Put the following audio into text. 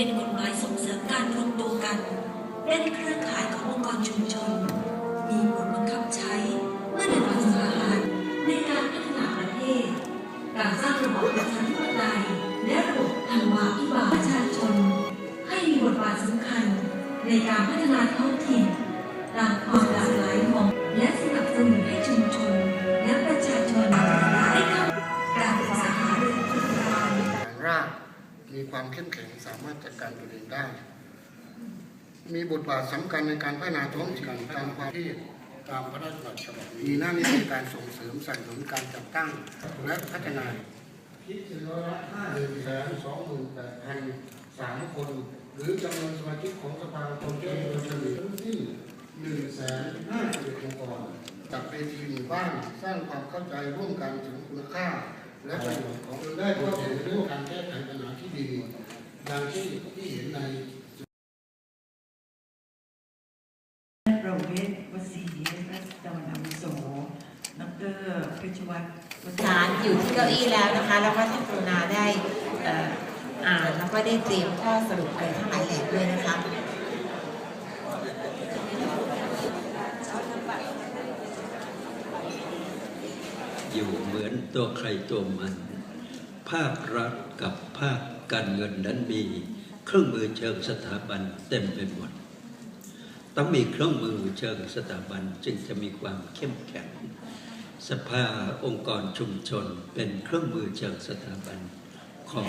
เป็นกฎหมายส่งเสริมการรวมตัวกันและเครือข่ายขององค์กรชุมชน มีผลบังคับใช้เมื่อในวันสาหัสในการพัฒนาประเทศ การสร้างระบบประชาธิปไตยและระบบธรรมาภิบาลประชาชน ให้มีบทบาทสำคัญในการพัฒนาท้องถิ่น มีความเข้มแข็งสามารถจัดการตัวเองได้ มีบทบาทสำคัญในการพัฒนาท้องถิ่นตามความที่ตามพระราชบัญญัติฉบับนี้มีหน้าที่ในการส่งเสริมสนับสนุนการจัดตั้งและพัฒนาคิดเป็นร้อยละห้าหนึ่งแสนสองหมื่นแปดพันสามคน หรือจำนวนสมาชิกของสภาคนเฉลี่ยเฉลี่ยทั้งสิ้นหนึ่งแสนห้าสิบเอ็ดองค์กรจัดเวทีหมู่บ้านสร้างความเข้าใจร่วมกันถึงคุณค่า และประโยชน์ของตนได้เข้าถึงเรื่องการแก้ไขปัญหาที่ดี ดังที่ที่เห็นในประเวศวสีรัศดรอาวุโสดรเพชรวัตรวัฒศาลอยู่ที่เก้าอี้แล้วนะคะ แล้วก็ท่านกรุณาได้เอ่ออ่านแล้วก็ได้เตรียมข้อสรุปอะไรทั้งหลายแหล่ด้วยนะคะอยู่เหมือนตัวใครตัวมัน ภาครัฐกับภาคการเงินนั้นมีเครื่องมือเชิงสถาบันเต็มไปหมด ต้องมีเครื่องมือเชิงสถาบันจึงจะมีความเข้มแข็ง สภาองค์กรชุมชนเป็นเครื่องมือเชิงสถาบันของ